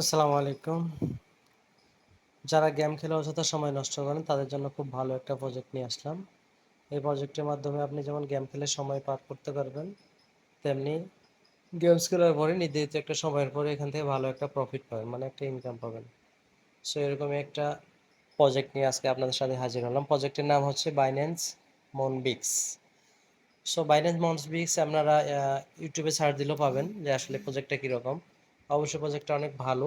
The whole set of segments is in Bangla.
আসসালামু আলাইকুম। যারা গেম খেলে অযথা সময় নষ্ট করেন, তাদের জন্য খুব ভালো একটা প্রজেক্ট নিয়ে আসলাম। এই প্রজেক্টের মাধ্যমে আপনি যেমন গেম খেলে সময় পার করতে পারবেন, তেমনি গেমস খেলার পরে নির্ধারিত একটা সময়ের পরে এখান থেকে ভালো একটা প্রফিট পাবেন মানে একটা ইনকাম পাবেন। সো এরকমই একটা প্রজেক্ট নিয়ে আজকে আপনাদের সাথে হাজির হলাম। প্রজেক্টের নাম হচ্ছে বাইন্যান্স মনবিক্স সো বাইন্যান্স মনবিক্স আপনারা ইউটিউবে সার্চ দিলেও পাবেন যে আসলে প্রজেক্টটা কীরকম। অবশ্যই প্রজেক্টটা অনেক ভালো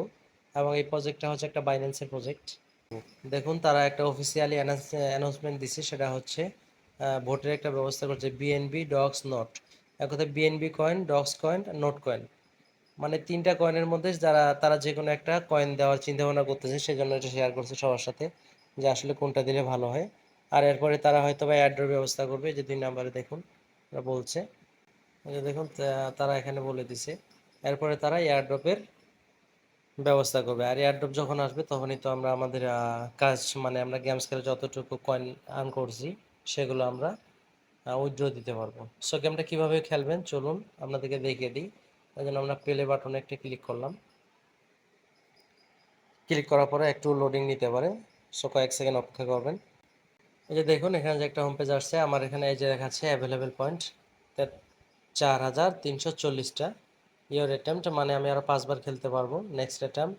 এবং এই প্রজেক্টটা হচ্ছে একটা বাইন্যান্সের প্রজেক্ট দেখুন, তারা একটা অফিসিয়ালি অ্যানাউন্সমেন্ট দিচ্ছে সেটা হচ্ছে ভোটের একটা ব্যবস্থা করছে বিএনবি ডগস নট এক কথা BNB coin Dogs coin Not coin মানে তিনটা কয়েনের মধ্যে যারা, তারা যে কোনো একটা কয়েন দেওয়ার চিন্তা ভাবনা করতেছে সেই জন্য এটা শেয়ার করছে সবার সাথে, যে আসলে কোনটা দিলে ভালো হয়। আর এরপরে তারা হয়তো বা অ্যাড্রোর ব্যবস্থা করবে, যে দুই নাম্বারে দেখুন বলছে। দেখুন তারা এখানে বলে দিছে। এরপরে তারা এয়ারড্রপের ব্যবস্থা করবে। আর এয়ারড্রপ যখন আসবে, তখনই তো আমরা আমাদের কাজ মানে আমরা গেমস খেলে যতটুকু কয়েন আর্ন করছি, সেগুলো আমরা উইথড্র দিতে পারব। সো গেমটা কীভাবে খেলবেন? চলুন, আপনাদেরকে দেখিয়ে দিই। এই জন্য আমরা প্লে বাটনে একটা ক্লিক করলাম। ক্লিক করার পরে একটু লোডিং নিতে পারে। সো কয়েক সেকেন্ড অপেক্ষা করবেন। এই যে দেখুন, এখানে যে একটা হোম পেজ আসছে, আমার এখানে এই যে দেখাচ্ছে অ্যাভেলেবেল পয়েন্ট চার হাজার তিনশো চল্লিশটা। ইয়োর অ্যাটেম্পট মানে আমি আরও পাঁচবার খেলতে পারব। নেক্সট অ্যাটেম্প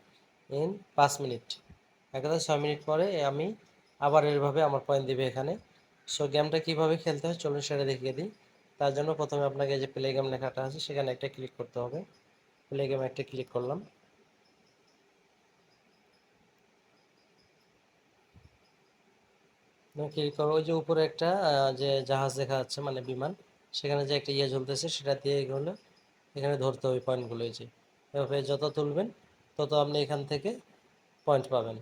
ইন পাঁচ মিনিট। একাধারে ছয় মিনিট পরে আমি আবার এরভাবে আমার পয়েন্ট দিবে এখানে। সো গেমটা কীভাবে খেলতে হয় চলুন সেটা দেখিয়ে দিই। তার জন্য প্রথমে আপনাকে যে প্লে গেম লেখাটা আছে, সেখানে একটা ক্লিক করতে হবে। প্লে গেম একটা ক্লিক করলাম। ক্লিক করব ওই যে উপরে একটা যে জাহাজ দেখা যাচ্ছে মানে বিমান, সেখানে যে একটা ইয়ে জ্বলতেছে, সেটা দিয়ে এগুলো এখানে ধরতে হবে পয়েন্টগুলো যে। এভাবে যত তুলবেন, তত আপনি এখান থেকে পয়েন্ট পাবেন।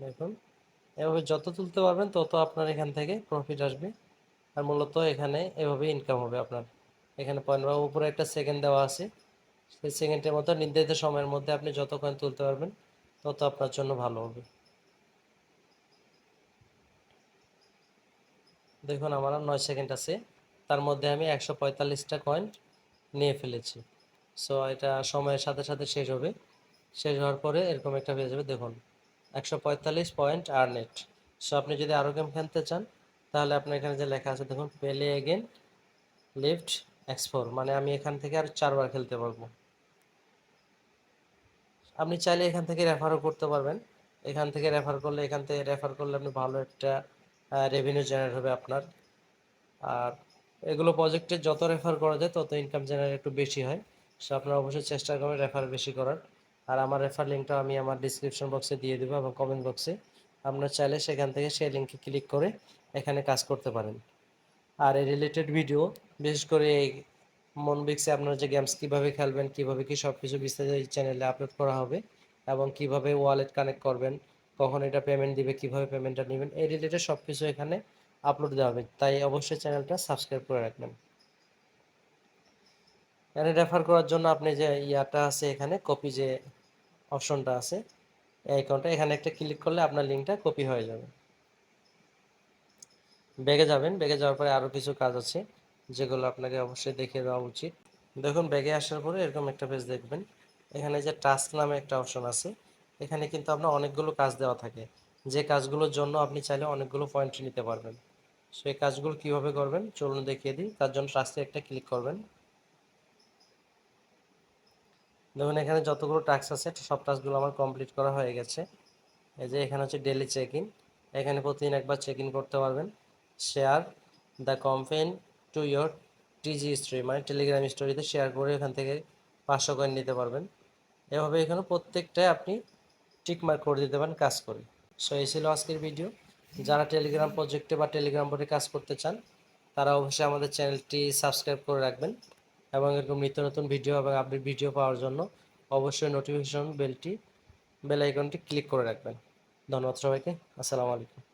দেখুন, এভাবে যত তুলতে পারবেন, তত আপনার এখান থেকে প্রফিট আসবে। আর মূলত এখানে এভাবে ইনকাম হবে আপনার। এখানে পয়েন্ট বা উপরে একটা সেকেন্ড দেওয়া আছে। সেই সেকেন্ডের মতো নির্ধারিত সময়ের মধ্যে আপনি যত কয়েন তুলতে পারবেন, তত আপনার জন্য ভালো হবে। দেখুন, আমার আর নয় সেকেন্ড আছে। তার মধ্যে আমি একশো পঁয়তাল্লিশটা কয়েন নিয়ে ফেলেছি। সো এটা সময়ের সাথে সাথে শেষ হবে। শেষ হওয়ার পরে এরকম একটা হয়ে যাবে, দেখুন, একশো পঁয়তাল্লিশ পয়েন্ট আর্নেট সো আপনি যদি আরও গেম খেলতে চান, তাহলে আপনার এখানে যে লেখা আছে, দেখুন পেলে এগেন লিফট এক্সফোর মানে আমি এখান থেকে আর চারবার খেলতে পারব। আপনি চাইলে এখান থেকে রেফারও করতে পারবেন। এখান থেকে রেফার করলে, এখান থেকে রেফার করলে আপনি ভালো একটা রেভিনিউ জেনারেট হবে আপনার। আর এগুলো প্রজেক্টে যত রেফার করা যায়, তত ইনকাম জেনারেট একটু বেশি হয়। সো আপনারা অবশ্যই চেষ্টা করবেন রেফার বেশি করার। আর আমার রেফার লিঙ্কটা আমি আমার ডিসক্রিপশন বক্সে দিয়ে দেবো এবং কমেন্ট বক্সে আপনারা চাইলে সেখান থেকে সেই লিঙ্কে ক্লিক করে এখানে কাজ করতে পারেন। আর এই রিলেটেড ভিডিও বিশেষ করে এই মন মনবিক্সে আপনারা যে গেমস কীভাবে খেলবেন, কীভাবে কি সব কিছু বিস্তারিত চ্যানেলে আপলোড করা হবে এবং কীভাবে ওয়ালেট কানেক্ট করবেন কখন এটা পেমেন্ট দিবে, কীভাবে পেমেন্টটা নেবেন, এই রিলেটেড সব কিছু এখানে আপলোড দেওয়া হবে। তাই অবশ্যই চ্যানেলটা সাবস্ক্রাইব করে রাখবেন। এখানে রেফার করার জন্য আপনি যে ইয়াটা আছে এখানে কপি যে অপশনটা আছে, এই অ্যাকাউন্টটা এখানে একটা ক্লিক করলে আপনার লিঙ্কটা কপি হয়ে যাবে। ব্যাগে যাবেন, ব্যাগে যাওয়ার পরে আরও কিছু কাজ আছে, যেগুলো আপনাকে অবশ্যই দেখে দেওয়া উচিত। দেখুন, ব্যাগে আসার পরে এরকম একটা পেজ দেখবেন। এখানে যে টাস্ক নামে একটা অপশন আছে এখানে কিন্তু আপনার অনেকগুলো কাজ দেওয়া থাকে। যে কাজগুলোর জন্য আপনি চাইলে অনেকগুলো পয়েন্ট নিতে পারবেন। সো এই কাজগুলো কীভাবে করবেন চলুন দেখিয়ে দিই। তার জন্য টাস্কে একটা ক্লিক করবেন। দেখুন, এখানে যতগুলো টাস্ক আছে, সব টাস্কগুলো আমার কমপ্লিট করা হয়ে গেছে। এই যে, এখানে হচ্ছে ডেলি চেক ইন এখানে প্রতিদিন একবার চেক ইন করতে পারবেন। Share the complain to your TG story মানে টেলিগ্রাম স্টোরিতে শেয়ার করে এখান থেকে পাঁচশো কয়েন নিতে পারবেন। এভাবে এখানে প্রত্যেকটাই আপনি টিকমার্ক করে দিতে পারেন, কাজ করে। সো এই ছিল আজকের ভিডিও যারা টেলিগ্রাম প্রজেক্টে বা টেলিগ্রাম বোর্ডে কাজ করতে চান, তারা অবশ্যই আমাদের চ্যানেলটি সাবস্ক্রাইব করে রাখবেন এবং এরকম নিত্য নতুন ভিডিও এবং আপডেট ভিডিও পাওয়ার জন্য অবশ্যই নোটিফিকেশন বেলটি বেল আইকনটি ক্লিক করে রাখবেন। ধন্যবাদ সবাইকে। আসসালামু আলাইকুম।